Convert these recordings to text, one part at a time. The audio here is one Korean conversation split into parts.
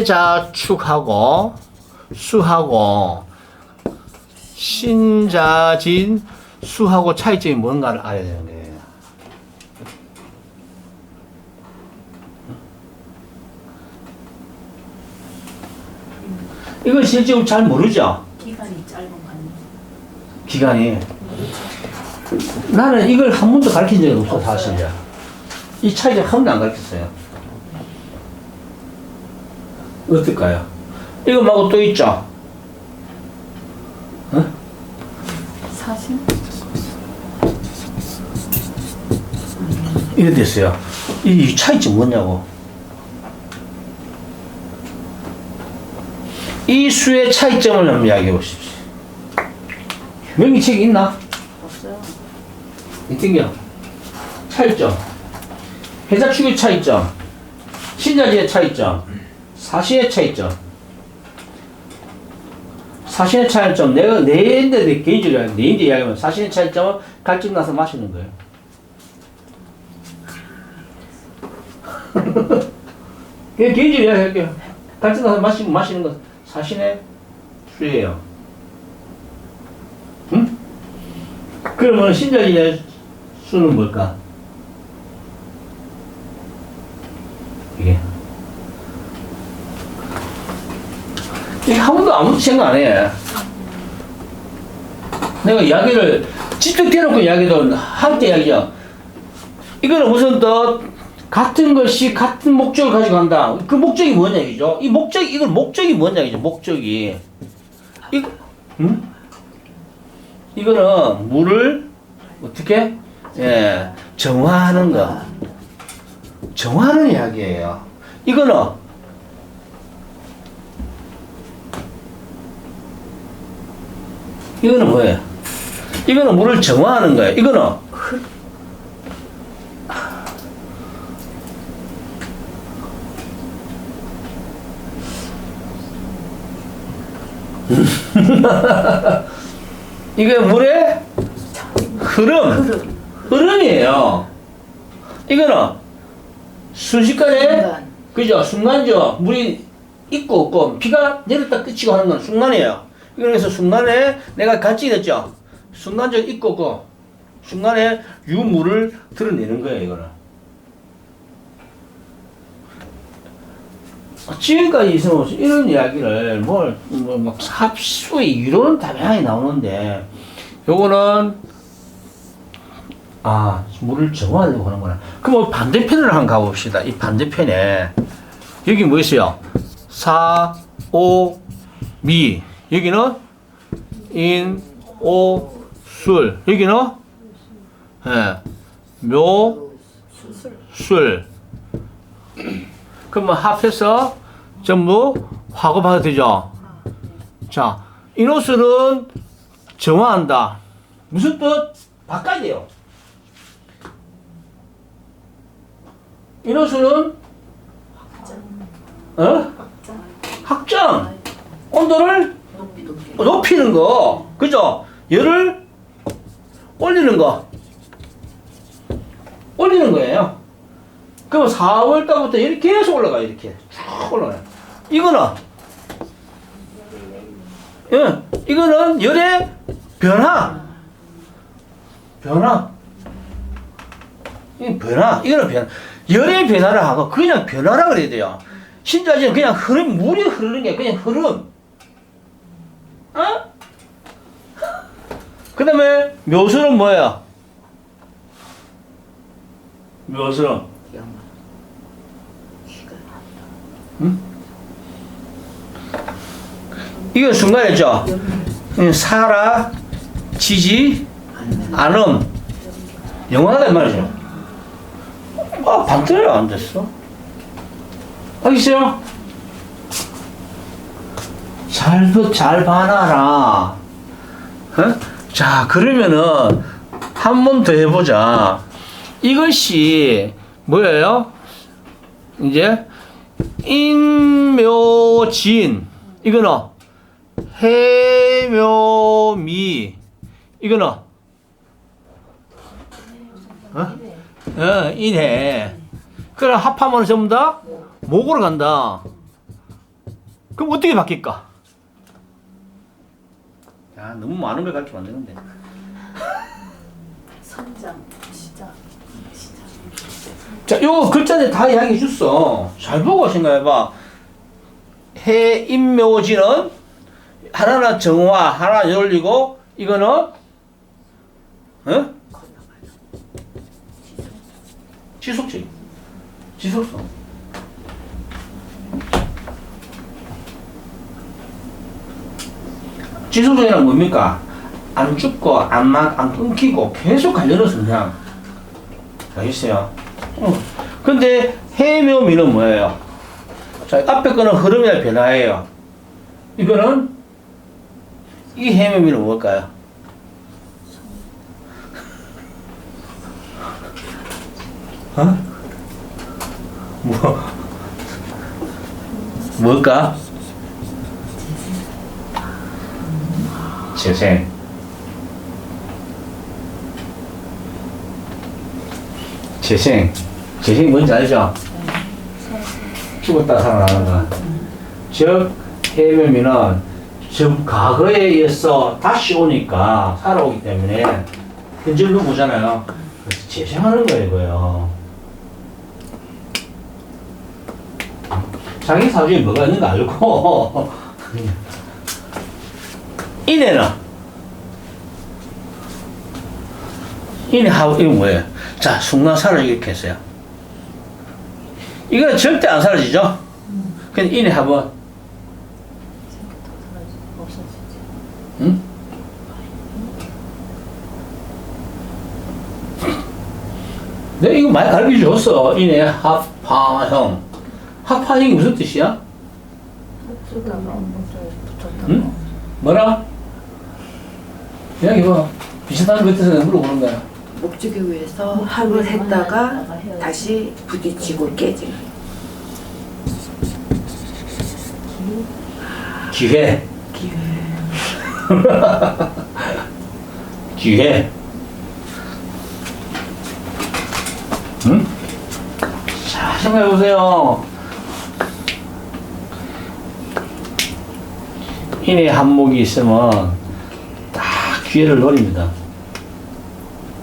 해자축하고 수하고 신자진 수하고 차이점이 뭔가를 알아야 되는 거예요. 이건 실제로 잘 모르죠? 기간이 짧은 거는 기간이. 나는 이걸 한 번도 가르친 적이 없어, 사실이야. 이 차이를 한 번도 안 가르쳤어요. 어떨까요? 이거 말고 또 있죠? 사실 이래 됐어요. 이 차이점 뭐냐고. 이 수의 차이점을 한번 이야기해 보십시오. 명기책이 있나? 없어요. 있던겨. 차이점. 회사축의 차이점. 신자지의 차이점. 사신의 차이점. 사신의 차이점. 내가 내인데 내 개인적으로 내인데 이야기하면 사신의 차이점은 갈증 나서 마시는 거예요. 그냥 개인적으로 이야기할게요. 갈증 나서 마시는, 마시는 건 사신의 수예요. 응? 그러면 신자지의 수는 뭘까? 이게. 이게 한 번도 아무도 생각 안 해. 내가 이야기를 직접 대놓고 이야기도 할때 이야기죠. 이거는 우선 더 같은 것이 같은 목적을 가지고 간다. 그 목적이 뭐냐 이죠? 이 목적이 이걸 목적이 뭐냐 이죠? 목적이. 이 응? 이거는 물을 어떻게 예 정화하는 거. 정화하는 이야기예요. 이거는 이거는 뭐예요? 이거는 물을 정화하는 거예요. 이거는 이게 물의 흐름, 흐름. 흐름이에요. 이거는 순식간에. 그죠? 순간죠. 물이 있고 없고 비가 내렸다 끝이고 하는 건 순간이에요. 그래서 순간에 내가 같이 됐죠. 순간적 있고 없고 순간에 유물을 드러내는 거예요. 이거는. 지금까지 있으면 이런 이야기를 뭘 뭐 막 합수의 이론은 다양하게 나오는데 요거는 아 물을 정화하려고 하는구나. 그럼 뭐 반대편을 한번 가봅시다. 이 반대편에 여기 뭐 있어요? 사, 오, 미. 여기는 인, 오, 술. 여기는 예, 묘. 술. 그러면 합해서 전부 화급하게 되죠. 자, 인호술은 정화한다. 무슨 뜻? 바꿔야 돼요. 인호술은 어? 확장. 온도를 높이 높이. 높이는 거. 그죠? 열을 올리는 거. 올리는 거예요. 그럼 4월 달부터 열이 계속 올라가요, 이렇게. 쭉 올라가요. 이거는, 예, 이거는 열의 변화. 변화. 이 변화. 이거는 변화. 열의 변화를 하고 그냥 변화라 그래야 돼요. 신자지는 그냥 흐름, 물이 흐르는 게 그냥 흐름. 어? 그 다음에 묘수는 뭐예요? 묘수는 영화. 시간. 이게 순간이죠. 음, 사라, 지지, 안음, 영원하단 말이죠. 아, 반대로 안 됐어. 알겠어요? 잘도 잘 봐놔라. 어? 자, 그러면은 한 번 더 해보자. 이것이 뭐예요? 이제 인묘진 이거는 해묘미 이거는 어? 어, 인해 그럼 합하면 전부 다 목으로 간다 그럼 어떻게 바뀔까? 야, 너무 많은 걸 가르치면 안 되는데. 성장, 시작, 시작. 자, 요거 글자들 다 이야기해 줬어. 잘 보고 생각해봐. 해, 임묘지는 하나는 정화, 하나 열리고, 이거는, 어? 지속적. 지속성. 지속성이란 뭡니까? 안 죽고, 안, 막, 안 끊기고, 계속 관련해서 그냥. 알겠어요? 어. 근데 해묘미는 뭐예요? 자, 앞에 거는 흐름이나 변화예요. 이거는 이 해묘미는 뭘까요? 어? 뭐 뭘까? 재생. 재생. 재생이 뭔지 알죠? 죽었다 살아나는 거. 즉, 해묘미는 즉 과거에 의해서 다시 오니까 살아오기 때문에 현재로 보잖아요. 그래서 재생하는 거예요, 이거요. 자기 사주에 뭐가 있는 거 알고 이내는 이내 하고 이거 뭐예요? 자, 순간 사라지게 이렇게 했어요. 이거는 절대 안 사라지죠? 근데 없어지지. 응? 내가 이거 많이 가르쳐 줬어. 이내 합파형. 합파형이 무슨 뜻이야? 응? 뭐라? 그냥 이거 비슷한 것 뜻을 물어보는 거야. 목적에 의해서 합을 했다가 다시 부딪히고 깨지는 기회. 기회. 기회. 응? 자, 생각해보세요. 인의 한목이 있으면 딱 기회를 노립니다.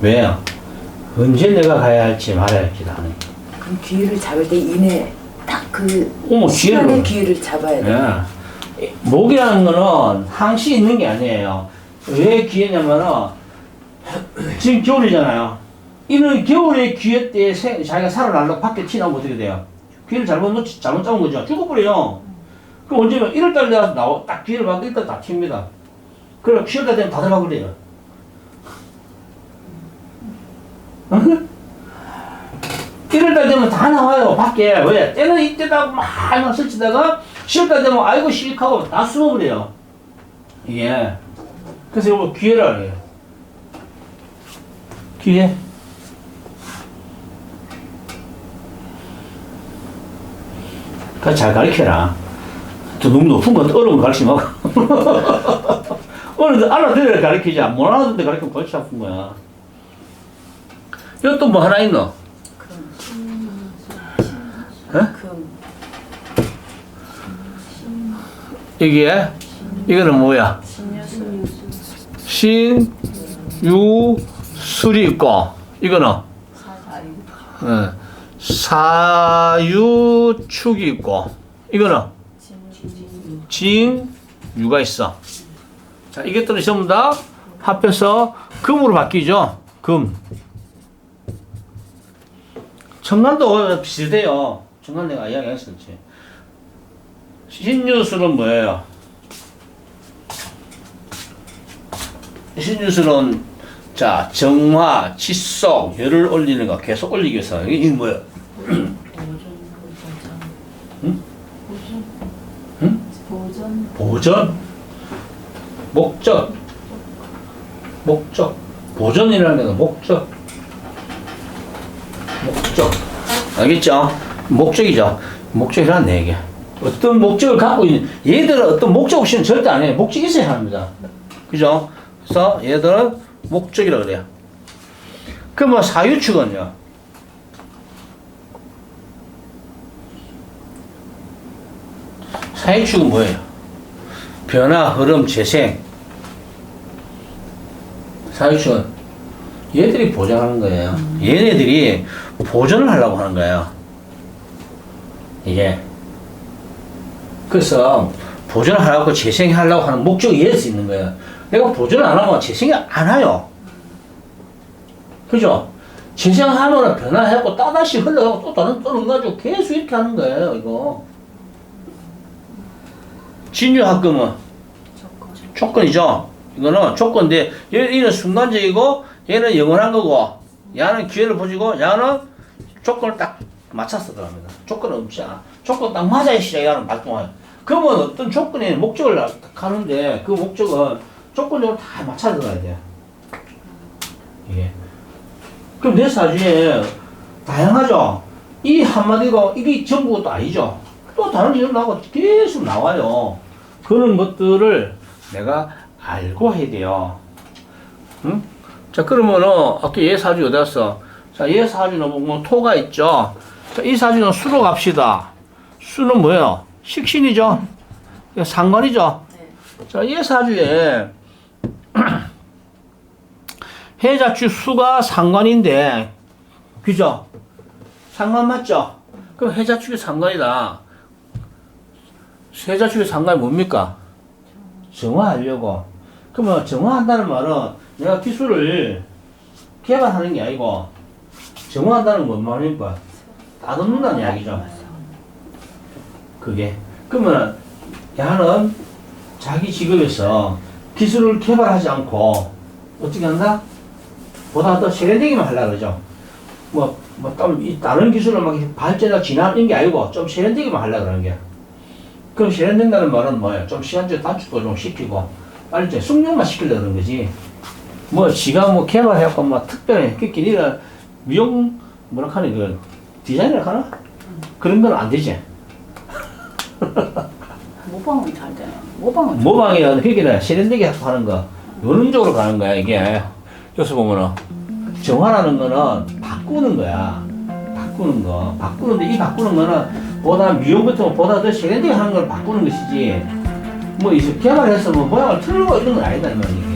왜요? 언제 내가 가야 할지 말아야 할지 나는. 그럼 기회를 잡을 때 이내 딱그 어머, 시간의 기회를. 기회를 잡아야 돼. 예. 목이라는 거는 항시 있는 게 아니에요. 왜 기회냐면은 지금 겨울이잖아요. 이는 겨울의 기회 때 생- 자기가 살아나려고 밖에 튀나오면 어떻게 돼요? 기회를 잘못 놓치, 잘못 잡은 거죠. 죽어버려요. 그럼 언제면 1월달 내가 나와, 딱 기회를 받고 일단 다 튑니다. 그럼 10월달 되면 가버려요. 어? 1월달 되면 다 나와요, 밖에. 왜? 때는 이때다 막, 막 설치다가 10월달 되면 아이고, 시익하고 다 숨어버려요. 이게. 그래서 이거 기회라 해요. 기회. 그잘 가르쳐라. 또 너무 높은 거 어려운 거 가르치지 마. 거 알아들어야 가르치자. 못 알아듣는데 가르치면 골치 아픈 거야. 또뭐 하나 있노? 금 이게 이거는 뭐야? 신, 유, 술이 있고 이거는 어, 사유축이 있고 이거는 진, 유가 있어. 자 이것들은 전부 다 합해서 금으로 바뀌죠. 금. 청간도 비슷해요. 청간 내가 이야기했었지. 신유술은 뭐예요? 신유술은 자 정화, 치속, 열을 올리는 거 계속 올리기 위해서 이게? 응? 응? 보전 보전, 목적, 목적, 보전이라는 건 목적, 목적, 알겠죠? 목적이죠. 목적이란 네 개. 어떤 목적을 갖고 있는 얘들은 어떤 목적 없이는 절대 안 해요. 목적이 있어야 합니다. 그죠? 그래서 얘들은 목적이라 그래요. 그럼 뭐 사유축은요? 사회축은 뭐예요? 변화, 흐름, 재생. 사회축은 얘들이 보장하는 거예요. 얘네들이 보존을 하려고 하는 거예요. 이게. 그래서 보존하려고 재생하려고 하는 목적이 얘에서 있는 거예요. 내가 보존을 안 하면 재생이 안 와요. 그죠? 재생하면 변화하고 또다시 흘러가고 또 다른 또 넣어가지고 계속 이렇게 하는 거예요, 이거. 진유합금은 조건. 조건이죠. 이거는 조건인데 얘- 얘는 순간적이고 얘는 영원한 거고 얘는 기회를 보지고 얘는 조건을 딱 맞춰서 들어갑니다. 조건은 없지 않아. 조건 딱 맞아야 시작하는 활동을. 그러면 어떤 조건에 목적을 딱 하는데 그 목적은 조건적으로 다 맞춰 들어가야 돼요. 이게. 그럼 내 사주에 다양하죠. 이 한마디가 이게 전부도 아니죠. 또 다른 일이 나고 계속 나와요. 그런 것들을 내가 알고 해야 돼요. 응? 자, 그러면은, 아까 얘 사주 어디 갔어? 자, 얘 사주는 뭐, 뭐 토가 있죠? 자, 이 사주는 수로 갑시다. 수는 뭐예요? 식신이죠? 상관이죠? 네. 자, 얘 사주에 해자축 수가 상관인데, 그죠? 상관 맞죠? 그럼 해자축이 상관이다. 해자축의 상관이 뭡니까? 정화하려고. 그러면 정화한다는 말은 내가 기술을 개발하는 게 아니고, 정화한다는 건뭔 말입니까? 따듬는다는 이야기죠. 그게. 그러면 야는 자기 직업에서 기술을 개발하지 않고 어떻게 한다? 보다 더 세련되기만 하려고 그러죠. 뭐, 뭐, 다른 기술을 막 발전하고 진화하는 게 아니고 좀 세련되기만 하려고 그러는 게. 그럼 세련된다는 말은 뭐예요? 좀 시간적 단축도 좀 시키고, 이제 숙련만 시키려고 그러는 거지. 뭐, 지가 뭐 개발해갖고 막 특별히, 그렇게 니가 미용, 뭐라 하니, 그, 디자인을 하나? 그런 건 안 되지. 모방은 잘 되네. 모방은. 모방이야 그게 세련되게 하는 거 요런 쪽으로 가는 거야 이게 여기서 보면은 정화라는 거는 바꾸는 거야 바꾸는 거 바꾸는데 이 바꾸는 거는 보다 미용 같은 거 보다 더 세련되게 하는 걸 바꾸는 것이지 뭐 이제 개발해서 뭐 모양을 틀고 이런 건 아니다 이 말이야 이게